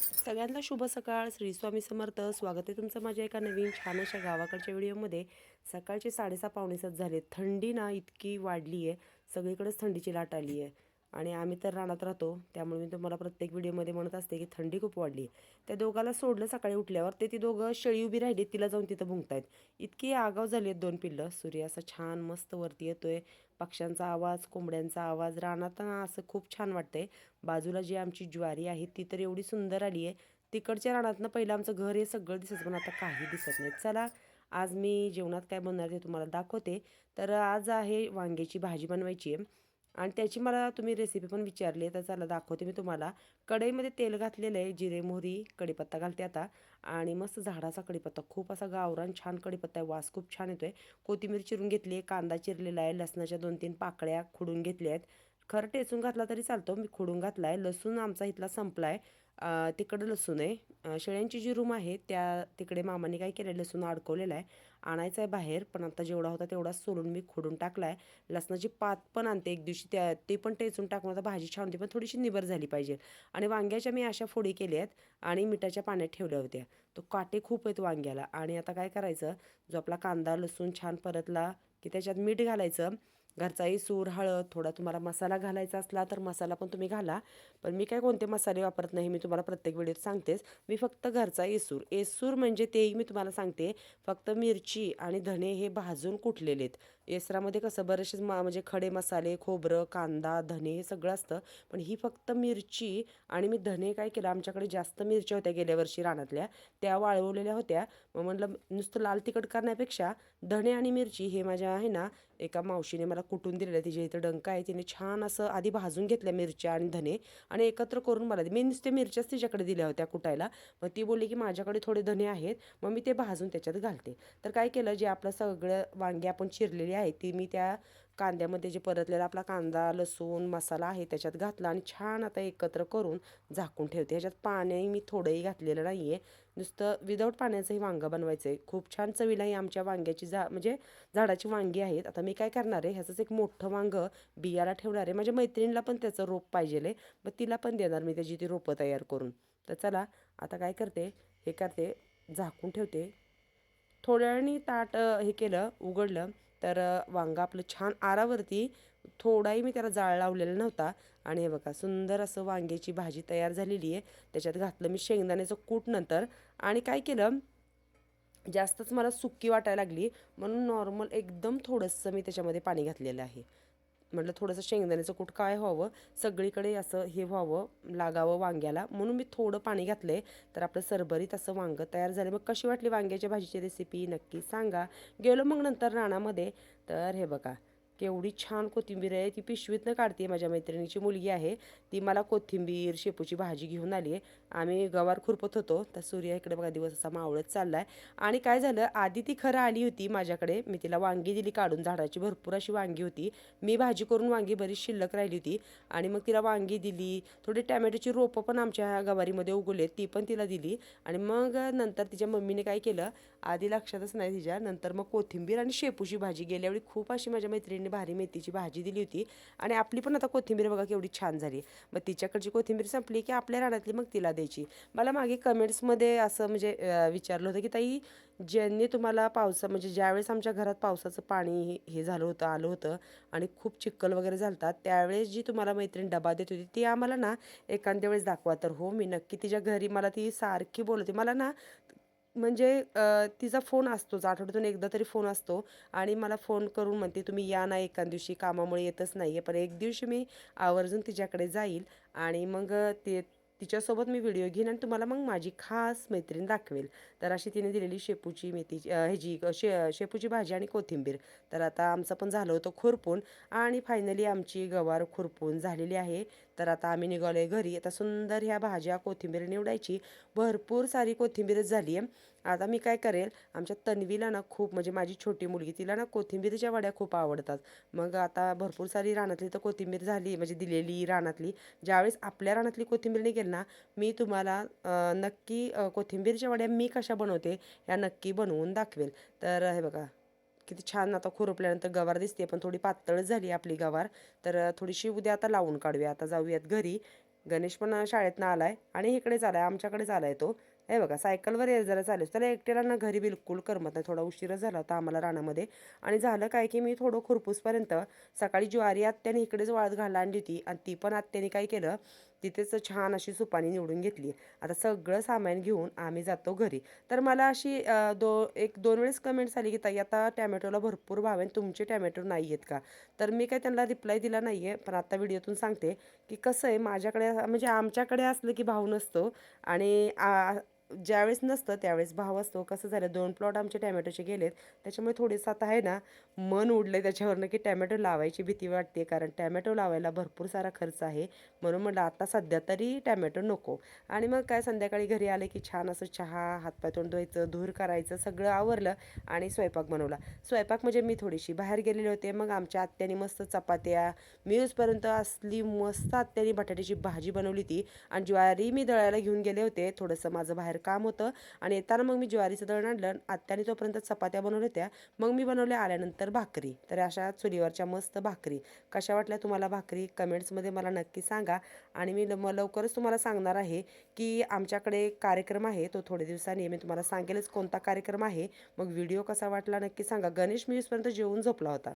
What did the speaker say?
सगळ्यांना शुभ सकाळ. श्री स्वामी समर्थ. स्वागत आहे तुमचं माझ्या एका नवीन छान अशा गावाकडच्या व्हिडिओमध्ये. सकाळचे साडेसहा पावणेसात झाले. थंडी ना इतकी वाढली आहे सगळीकडेच थंडीची लाट आली आहे आणि आम्ही तर रानात राहतो त्यामुळे मी तुम्हाला प्रत्येक व्हिडिओमध्ये म्हणत असते की थंडी खूप वाढली. त्या दोघाला सोडलं सकाळी उठल्यावर ते ती दोघं शेळी उभी राहिली तिला जाऊन तिथं भुंकतायत. इतकी आगाव झाली आहेत दोन पिल्लं. सूर्य असं छान मस्त वरती येतोय. पक्ष्यांचा आवाज कोंबड्यांचा आवाज रानात ना असं खूप छान वाटतंय. बाजूला जी आमची ज्वारी आहे ती तर एवढी सुंदर आली आहे. तिकडच्या रानातनं पहिलं आमचं घर हे सगळं दिसत पण आता काही दिसत नाही चला आज मी जेवणात काय बनणार ते तुम्हाला दाखवते. तर आज आहे वांग्याची भाजी बनवायची आहे. आणि त्याची मला तुम्ही रेसिपी पण विचारली तर चला दाखवते मी तुम्हाला. कढईमध्ये तेल घातलेलं आहे जिरे मोहरी कढीपत्ता घालते आता. आणि मस्त झाडाचा कढीपत्ता खूप असा गावरान छान कढीपत्ता आहे वास खूप छान येतो आहे कोथिंबीर चिरून घेतली आहे कांदा चिरलेला आहे लसणाच्या दोन तीन पाकळ्या खुडून घेतल्या आहेत. खरं टेचून घातला तरी चालतो मी खोडून घातला आहे लसूण आमचा इथला संपला आहे तिकडं लसूण आहे. शेळ्यांची जी रूम आहे त्या तिकडे मामाने काय केलं लसूण अडकवलेला आहे. आणायचं आहे बाहेर पण आता जेवढा होता तेवढाच सोलून मी खोडून टाकला आहे लसणाची पात पण आणते एक दिवशी त्या ते पण टेचून टाकून आता भाजी छान होती पण थोडीशी निबर झाली पाहिजे. आणि वांग्याच्या मी अशा फोडी केल्या आहेत आणि मिठाच्या पाण्यात ठेवल्या होत्या. तो काटे खूप आहेत वांग्याला. आणि आता काय करायचं जो आपला कांदा लसूण छान परतला की त्याच्यात मीठ घालायचं. घरचाही सूर हळद थोडा तुम्हाला मसाला घालायचा असला तर मसाला पण तुम्ही घाला. पण मी काय कोणते मसाले वापरत नाही मी तुम्हाला प्रत्येक वेळेत सांगतेच. मी फक्त घरचा एसूर एसूर म्हणजे तेही मी तुम्हाला सांगते. फक्त मिरची आणि धणे हे भाजून कुटलेले आहेत एसरामध्ये कसं बरेचसे मा म्हणजे खडे मसाले खोबरं कांदा धणे हे सगळं असतं. पण ही फक्त मिरची आणि मी धणे काय केलं आमच्याकडे जास्त मिरच्या होत्या गेल्या वर्षी रानातल्या. त्या वाळवलेल्या होत्या. मग म्हटलं नुसतं लाल तिखट करण्यापेक्षा धणे आणि मिरची हे माझ्या आहे ना एका मावशीने मला कुटून दिलेलं तिच्या इथं डंका आहे. तिने छान असं आधी भाजून घेतल्या मिरच्या आणि धने आणि एकत्र करून मला मी नुसते मिरच्याच तिच्याकडे दिल्या होत्या कुटायला. मग ती बोलली की माझ्याकडे थोडे धने आहेत. मग मी ते भाजून त्याच्यात घालते. तर काय केलं जे आपलं सगळं वांगे आपण चिरलेली आहे ती मी त्या कांद्यामध्ये जे परतलेला आपला कांदा लसूण मसाला आहे त्याच्यात घातला आणि छान आता एकत्र करून झाकून ठेवते. ह्याच्यात पाणी मी थोडंही घातलेलं नाही आहे नुसतं विदाऊट पाण्याचंही वांगं बनवायचं आहे खूप छान चवीला ही आमच्या वांग्याची जा म्हणजे झाडाची वांगी आहेत. आता मी काय करणार आहे? ह्याचंच एक मोठं वांगं बियाला ठेवणार आहे. माझ्या मैत्रिणीला पण त्याचं रोप पाहिजे आहे मग तिला पण देणार मी त्याची ती रोपं तयार करून. तर चला आता काय करते? हे करते झाकून ठेवते. थोड्या वेळाने ताट हे केलं उघडलं. तर वांगा वांगं आपलं छान आरावरती थोडाही मी त्याला जाळ लावलेला नव्हता. आणि हे बघा सुंदर असं वांग्याची भाजी तयार झालेली आहे. त्याच्यात घातलं मी शेंगदाण्याचं कूट नंतर. आणि काय केलं जास्तच मला सुक्की वाटायला लागली. म्हणून नॉर्मल एकदम थोडंसं मी त्याच्यामध्ये पाणी घातलेलं आहे. म्हटलं थोडंसं शेंगदाण्याचं कूट काय व्हावं सगळीकडे असं हे व्हावं लागावं वांग्याला. म्हणून मी थोडं पाणी घातलं तर आपलं सरभरीत असं वांगं तयार झालं. मग कशी वाटली वांग्याच्या भाजीची रेसिपी नक्की सांगा. गेलो मग नंतर रानामध्ये. तर हे बघा केवढी छान कोथिंबीर आहे ती पिशवीतनं काढते माझ्या मैत्रिणीची मुलगी आहे. ती मला कोथिंबीर शेपूची भाजी घेऊन आली आहे. आम्ही गवार खुरपत होतो. तर सूर्य इकडे बघा दिवस असा मावळत आहे आणि काय झालं आधी ती खरं आली होती माझ्याकडे. मी तिला वांगी दिली काढून झाडाची भरपूर अशी वांगी होती. मी भाजी करून वांगी बरीच शिल्लक राहिली होती. आणि मग तिला वांगी दिली. थोडी टॅमॅटोची रोपं पण आमच्या ह्या गवारीमध्ये उगवले ती पण तिला दिली. आणि मग नंतर तिच्या मम्मीने काय केलं आधी लक्षातच नाही तिच्या नंतर मग कोथिंबीर आणि शेपूची भाजी. गेल्यावेळी खूप अशी माझ्या मैत्रिणीने भारी मेथीची भाजी दिली होती. आणि आपली पण आता कोथिंबीर बघा केवढी छान झाली. मग तिच्याकडची कोथिंबीर संपली की आपल्या रानातली मग तिला द्यायची. मला मागे कमेंट्समध्ये असं म्हणजे विचारलं होतं की ताई ज्यांनी तुम्हाला पावसा म्हणजे ज्यावेळेस आमच्या घरात पावसाचं पाणी हे- हे झालं होतं आलं होतं आणि खूप चिक्कल वगैरे झालतात त्यावेळेस जी तुम्हाला मैत्रीण डबा देत होती ती आम्हाला ना एखाद्या वेळेस दाखवा तर हो मी नक्की तिच्या घरी मला ती सारखी बोलते मला ना म्हणजे तिचा फोन असतोच आठवड्यातून एकदा तरी फोन असतो आणि मला फोन करून म्हणते तुम्ही या ना एका दिवशी कामामुळे येतच नाही आहे पण एक दिवशी मी आवर्जून तिच्याकडे जाईल आणि मग ते तिच्यासोबत मी व्हिडिओ घेईन आणि तुम्हाला मग माझी खास मैत्रीण दाखवेल. तर अशी तिने दिलेली शेपूची मेथीची ह्याची शे शेपूची भाजी आणि कोथिंबीर. तर आता आमचं पण झालं होतं खुरपून आणि फायनली आमची गवार खुरपून झालेली आहे. तर आता आम्ही निघालो आहे घरी. आता सुंदर ह्या भाज्या कोथिंबीर निवडायची. भरपूर सारी कोथिंबीरच झाली आहे आता मी काय करेल आमच्या तन्वीला ना खूप म्हणजे माझी छोटी मुलगी तिला ना कोथिंबीरच्या वड्या खूप आवडतात. मग आता भरपूर सारी रानातली तर कोथिंबीर झाली म्हणजे दिलेली रानातली. ज्यावेळेस आपल्या रानातली कोथिंबीर निघेल ना मी तुम्हाला नक्की कोथिंबीरच्या वड्या मी कशा बनवते ह्या नक्की बनवून दाखवेल. तर हे बघा किती छान आता खुरपल्यानंतर गवार दिसते पण थोडी पातळच झाली आपली गवार. तर थोडीशी उद्या आता लावून काढूया. आता जाऊयात घरी. गणेश पण शाळेतनं आहे आणि इकडेच आलाय आमच्याकडेच आला आहे तो. हे बघा सायकलवर ये जरा चालेल त्याला एकट्याला ना घरी बिलकुल करमत नाही. थोडा उशीरच झाला होता आम्हाला रानामध्ये. आणि झालं काय की मी थोडं खुरपूसपर्यंत सकाळी ज्वारी आत्याने इकडेच वाळत घालला आणली होती. आणि ती पण आत्याने काय केलं तिथेच छान अशी सुपानी निवडून घेतली. आता सगळं सामान घेऊन आम्ही जातो घरी. तर मला अशी दो एक दोन वेळेस कमेंट्स आली की ताई आता टॅमॅटोला भरपूर भाव आहे. तुमचे टॅमॅटो नाही आहेत का? तर मी काय त्यांना रिप्लाय दिला नाही आहे पण आता व्हिडिओतून सांगते की कसं आहे माझ्याकडे म्हणजे आमच्याकडे असलं की भाव नसतो. आणि ज्यावेळेस नसतं त्यावेळेस भाव असतो. कसं झालं दोन प्लॉट आमचे टॅमॅटोचे गेलेत. त्याच्यामुळे थोडेसं आता आहे ना मन उडलं त्याच्यावरनं की टॅमॅटो लावायची भीती वाटते. कारण टॅमॅटो लावायला भरपूर सारा खर्च आहे. म्हणून म्हटलं आता सध्या तरी टॅमॅटो नको. आणि मग काय संध्याकाळी घरी आले की छान असं चहा हातपाय तोंड धुवायचं धूर करायचं सगळं आवरलं आणि स्वयंपाक बनवला. स्वयंपाक म्हणजे मी थोडीशी बाहेर गेलेले होते. मग आमच्या आत्याने मस्त चपात्या मी असली मस्त आत्याने बटाट्याची भाजी बनवली ती आणि ज्वारी मी दळायला घेऊन गेले होते. थोडंसं माझं बाहेर काम होतं आणि येताना मग मी ज्वारीचं दळण आणलं आत्याने तोपर्यंत चपात्या बनवल्या होत्या. मग मी बनवल्या आल्यानंतर भाकरी. तर अशा चुलीवरच्या मस्त भाकरी. कशा वाटल्या तुम्हाला भाकरी? कमेंट्समध्ये मला नक्की सांगा. आणि मी म लवकरच तुम्हाला सांगणार आहे की आमच्याकडे कार्यक्रम आहे. तो थोडे दिवसांनी मी तुम्हाला सांगेलच कोणता कार्यक्रम आहे. मग व्हिडिओ कसा वाटला नक्की सांगा. गणेश मी जेवून झोपला होता.